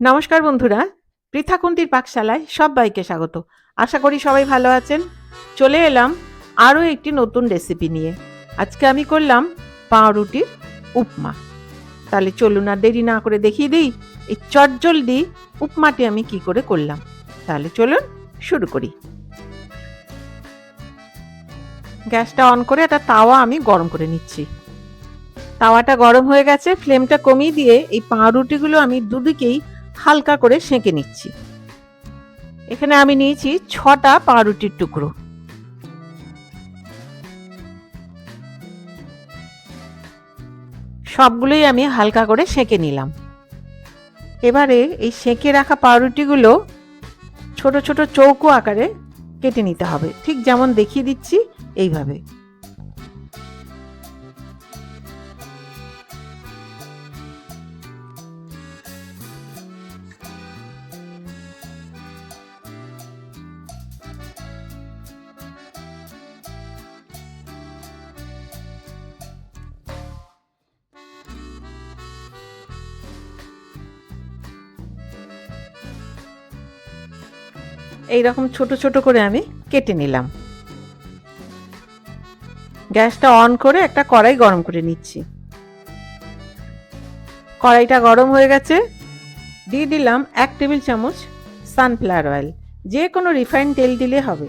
নমস্কার বন্ধুরা, পৃথাকুন্তির পাকশালায় সবাইকে স্বাগত। আশা করি সবাই ভালো আছেন। চলে এলাম আরও একটি নতুন রেসিপি নিয়ে। আজকে আমি করলাম পাউরুটির উপমা। তাহলে চলুন আর দেরি না করে দেখিয়ে দিই, এই চটজলদি উপমাটি আমি কি করে করলাম। তাহলে চলুন শুরু করি। গ্যাসটা অন করে একটা তাওয়া আমি গরম করে নিচ্ছি। তাওয়াটা গরম হয়ে গেছে, ফ্লেমটা কমিয়ে দিয়ে এই পাউরুটিগুলো আমি দুদিকেই হালকা করে সেঁকে নিচ্ছি। এখানে আমি নিয়েছি ছটা পাউরুটির টুকরো। সবগুলোই আমি হালকা করে সেঁকে নিলাম। এবারে এই সেঁকে রাখা পাউরুটিগুলো ছোট ছোট চৌকো আকারে কেটে নিতে হবে। ঠিক যেমন দেখিয়ে দিচ্ছি, এইভাবে। এই রকম ছোট ছোট করে আমি কেটে নিলাম। গ্যাসটা অন করে একটা কড়াই গরম করে নিচ্ছি। কড়াইটা গরম হয়ে গেছে। দিয়ে দিলাম এক টেবিল চামচ সানফ্লাওয়ার অয়েল যে কোনো রিফাইন তেল দিলে হবে।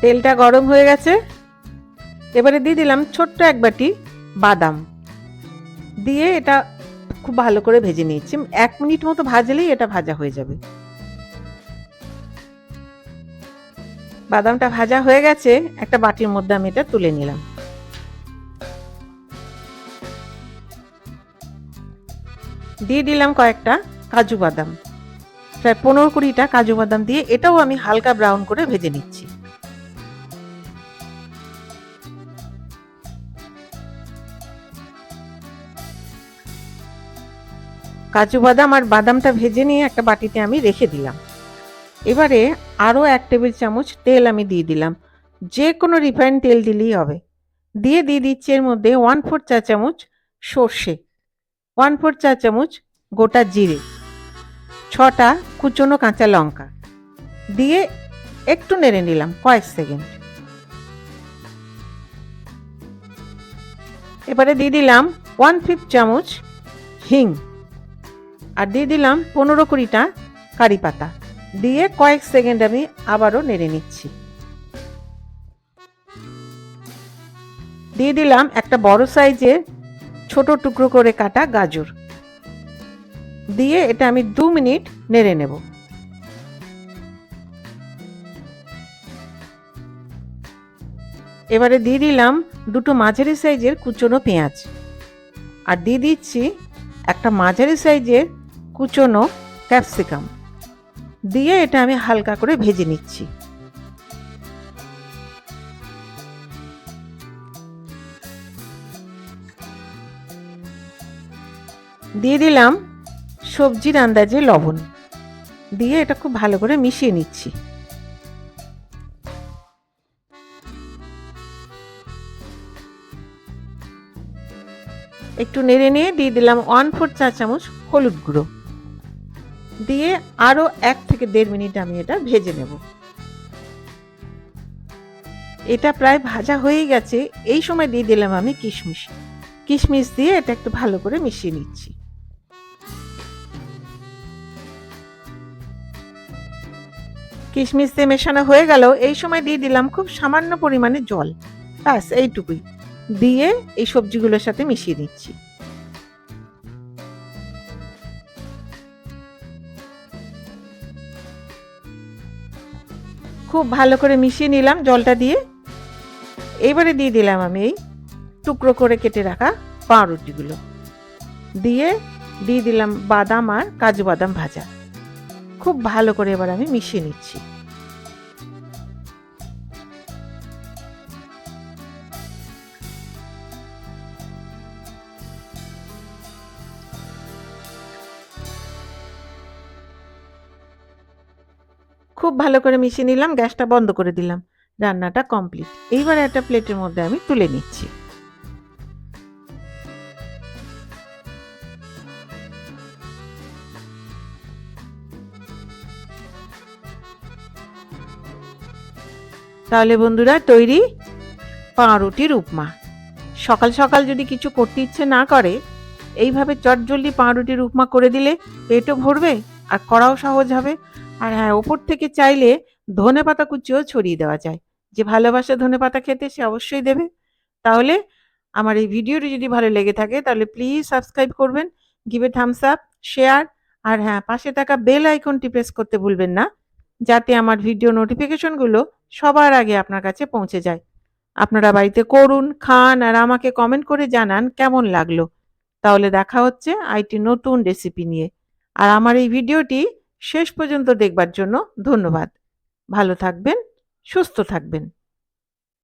তেলটা গরম হয়ে গেছে। এবারে দিয়ে দিলাম ছোট্ট এক বাটি বাদাম। দিয়ে এটা খুব ভালো করে ভেজে নিয়েছি। এক মিনিট মতো ভাজলেই এটা ভাজা হয়ে যাবে। বাদামটা ভাজা হয়ে গেছে, একটা বাটির মধ্যে আমি এটা তুলে নিলাম। দিয়ে দিলাম কয়েকটা কাজু বাদাম। প্রায় পনেরো কুড়িটা কাজু বাদাম দিয়ে এটাও আমি হালকা ব্রাউন করে ভেজে নিচ্ছি। কাজু বাদাম আর বাদামটা ভেজে নিয়ে একটা বাটিতে আমি রেখে দিলাম। এবারে আরও এক টেবিল চামচ তেল আমি দিয়ে দিলাম। যে কোনো রিফাইন তেল দিলেই হবে। দিয়ে দিয়ে দিচ্ছি এর মধ্যে ওয়ান ফোর চা চামচ সর্ষে, ওয়ান ফোর চা চামচ গোটা জিরে, ছটা কুচনো কাঁচা লঙ্কা। দিয়ে একটু নেড়ে নিলাম কয়েক সেকেন্ড। এবারে দিয়ে দিলাম ওয়ান ফিফ চামচ হিং। আর দিয়ে দিলাম পনেরো কুড়িটা কারি পাতা। দিয়ে কয়েক সেকেন্ড আমি আবারও নেড়ে নিচ্ছি। দিয়ে দিলাম একটা বড় সাইজের ছোট টুকরো করে কাটা গাজর। দিয়ে এটা আমি দু মিনিট নেড়ে নেব। এবারে দিয়ে দিলাম দুটো মাঝারি সাইজের কুচনো পেঁয়াজ। আর দিয়ে দিচ্ছি একটা মাঝারি সাইজের কুচনো ক্যাপসিকাম। দিয়ে এটা আমি হালকা করে ভেজে নিচ্ছি। দিয়ে দিলাম সবজির আন্দাজে লবণ। দিয়ে এটা খুব ভালো করে মিশিয়ে নিচ্ছি। একটু নেড়ে নিয়ে দিয়ে দিলাম ওয়ান ফোর চা চামচ হলুদ গুঁড়ো। দিয়ে আরও এক থেকে দেড় মিনিট আমি এটা ভেজে নেব। এটা প্রায় ভাজা হয়ে গেছে। এই সময় দিয়ে দিলাম আমি কিশমিশ। কিশমিশ দিয়ে এটা একটু ভালো করে মিশিয়ে নিচ্ছি। কিশমিশ দিয়ে মেশানো হয়ে গেল। এই সময় দিয়ে দিলাম খুব সামান্য পরিমাণে জল। ব্যাস, এইটুকুই। দিয়ে এই সবজিগুলোর সাথে মিশিয়ে নিচ্ছি। খুব ভালো করে মিশিয়ে নিলাম জলটা দিয়ে। এইবারে দিয়ে দিলাম আমি এই টুকরো করে কেটে রাখা পাউরুটিগুলো। দিয়ে দিয়ে দিলাম বাদাম আর কাজু বাদাম ভাজা। খুব ভালো করে এবার আমি মিশিয়ে নিচ্ছি। খুব ভালো করে মিশিয়ে নিলাম, গ্যাসটা বন্ধ করে দিলাম। রান্নাটা কমপ্লিট। এইবার একটা প্লেটের মধ্যে আমি তুলে নিচ্ছি। তাহলে বন্ধুরা, তৈরি পাউরুটির উপমা। সকাল সকাল যদি কিছু করতে ইচ্ছে না করে, এইভাবে চটজলদি পাউরুটির উপমা করে দিলে পেটও ভরবে আর করাও সহজ হবে। আর হ্যাঁ ওপর থেকে চাইলে ধনে পাতা কুচিও ছড়িয়ে দেওয়া যায়। যে ভালোবাসে ধনে পাতা খেতে সে অবশ্যই দেবে। তাহলে আমার এই ভিডিওটি যদি ভালো লেগে থাকে, তাহলে প্লিজ সাবস্ক্রাইব করবেন গিভ থামস আপ শেয়ার আর হ্যাঁ পাশে থাকা বেল আইকনটি প্রেস করতে ভুলবেন না, যাতে আমার ভিডিও নোটিফিকেশনগুলো সবার আগে আপনার কাছে পৌঁছে যায়। আপনারা বাড়িতে করুন, খান, আর আমাকে কমেন্ট করে জানান কেমন লাগল। তাহলে দেখা হচ্ছে আইটি নতুন রেসিপি নিয়ে। আর আমার এই ভিডিওটি শেষ পর্যন্ত দেখবার জন্য ধন্যবাদ। ভালো থাকবেন সুস্থ থাকবেন।